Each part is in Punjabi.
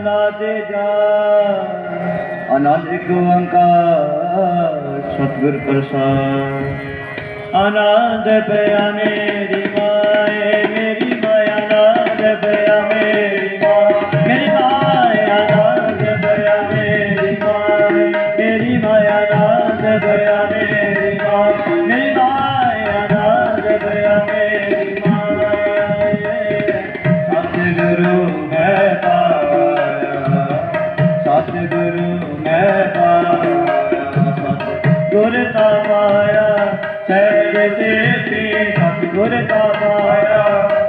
ਮਹਲਾ ਤੇ ਜਾ। ਆਨੰਦ ਇੱਕ ਓੰਕਾਰ ਸਤਿਗੁਰ ਪ੍ਰਸਾਦ। ਆਨੰਦ ਪਿਆ ਮੇਰੀ ਮਾਏ ਸਤਿਗੁਰ ਤਾ ਪਾਇਆ ਸਹਿਜ ਸੇਤੀ ਸਤਿਗੁਰ ਤਾ ਪਾਇਆ।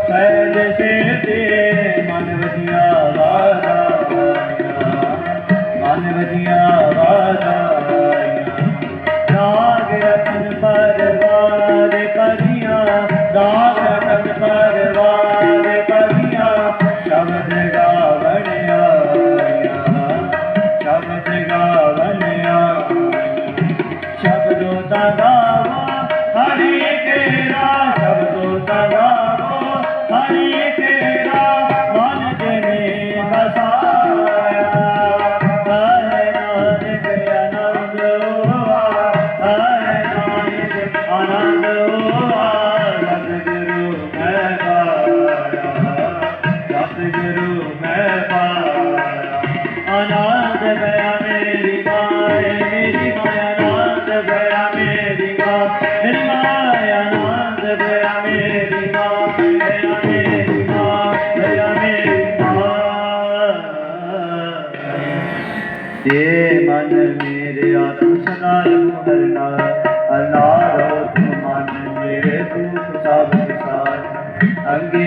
I know. ਮਾਂ ਮਨ ਮੇਰੇ ਆਤਮ ਸਦਾ ਹਰਨਾ ਹਰਨਾ ਤੂੰ ਮਨ ਮੇਰੇ ਦੁਖ ਸਭ ਵਿਸਾਰ।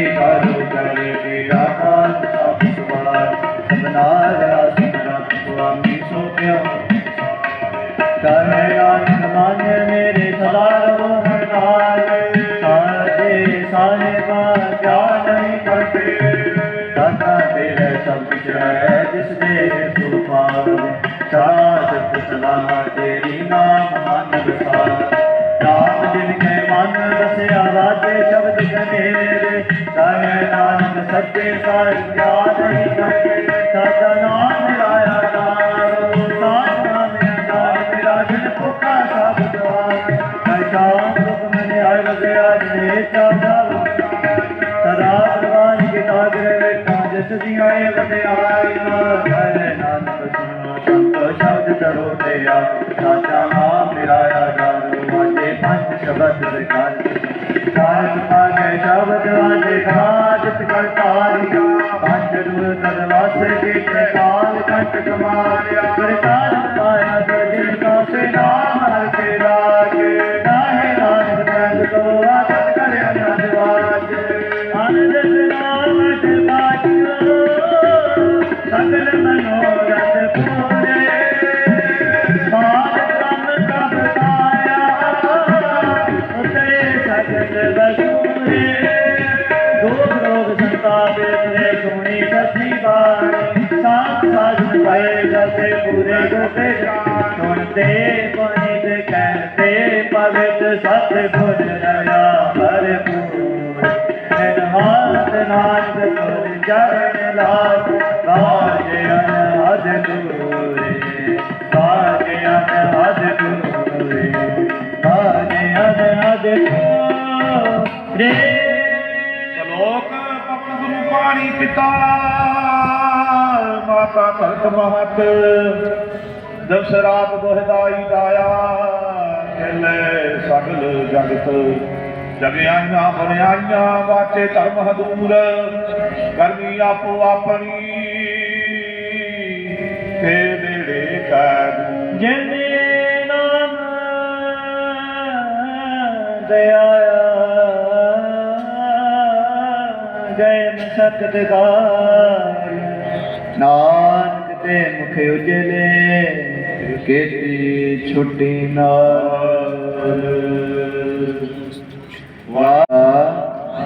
ਕਰੋ ਕਰੇ ਤੇਰਾ ਕਾਲ ਸਭ ਸਵਾਰ। ਬਨਾ ਲਿਆ ਸਿਮਰਾ ਸੁਆਮੀ ਸੋਪਿਆ ਕਰੇ ਆਨੰਦ ਮਨ ਮੇਰੇ ਸਦਾ ਰੋ ਹਰਨਾਲ ਦਾਤਾ ਤੇਰੇ ਸਭ ਕੁਛ ਹੈ ਜਿਸ ਦੇ ਸੁਪਾਰ ਸਾਧ ਸਲਾਮਾ ਤੇਰੀ ਨਾਮ ਮਨ ਵਿਸਾਰ। ਨਾਮ ਜਿਨ ਕੇ ਮਨ ਵਸਿਆ ਵਾਜੇ ਸ਼ਬਦ ਕਨੇਰੇ। ਸਾਹਿ ਨਾਨਕ ਸੱਚੇ ਸਾਹਿ ਯਾਦ ਨਹੀਂ ਕਰਦੇ ਸਾਡਾ ਨਾਮ ਮਿਲਾਇਆ ਆਏ ਵਡਿਆਈ ਹਰੇ ਨਾਨਕ ਸੁਣੋ ਸੰਤੋ ਸ਼ਬਦ ਕਰੋ ਤੇਰਾ ਸਾਚਾ ਨਾਮ ਮਿਲਾਇਆ ਜਾਰੂ ਵਾਜੇ ਪੰਜ ਸ਼ਬਦ ਵਿਕਾਰ ਕਾਜ ਪਾਗੇ ਸ਼ਬਦ ਵਾਜੇ ਕਾਜ ਪਿਕਲ ਤਾਰਿਆ ਪੰਜ ਦੂਰ ਤਦ ਵਾਸੇ ਕੀ ਕਾਲ ਕੰਟ ਕਮਾਲਿਆ ਸੁਣਦੇ ਪਾਣੀ ਤੇ ਕਹਿੰਦੇ ਪਵਿੱਤ ਸਤ ਭਰਪੂਰ ਨਿਰਮਾਤ ਨਾਨਕ ਤੁਲ ਚਰਨ ਲਾਗ ਬਾਜੇ ਅਨਹਦ ਦੂਰੇ ਬਾਜੇ ਅਨਹਦ ਦੂਰੇ ਬਾਜੇ ਅਨਹਦ ਦੂਰੇ ਸ਼ਲੋਕ ਪਵਨ ਗੁਰੂ ਪਾਣੀ ਪਿਤਾ ਮਾਤਾ ਭਗਤ ਮਹਤ ਜਬ ਸ਼ਰਾਬ ਦੋਹਦਾਈ ਦਾਇਆ ਕਹਿਲੇ ਸਗਲ ਜਗਤ ਜਗਿਆਈਆਂ ਬਰਿਆਈਆਂ ਵਾਚੇ ਧਰਮ ਹਦੂਰ, ਕਰਮੀ ਆਪੋ ਆਪਣੀ ਤੇ ਦੇੜੇ ਕੈ ਦੂਰ ਜਿਨੇ ਨਾਮ ਦਇਆ ਜੈ ਮਸਕਤ ਨਾਨਕ ਤੇ ਮੁਖ ਉਜਲੇ। ਕੀਤੀ ਛੁੱਟੀ ਨਾਲ। ਵਾਹ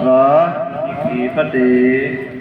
ਵਾਹ ਜੀ ਕੀ ਫਤਿਹ।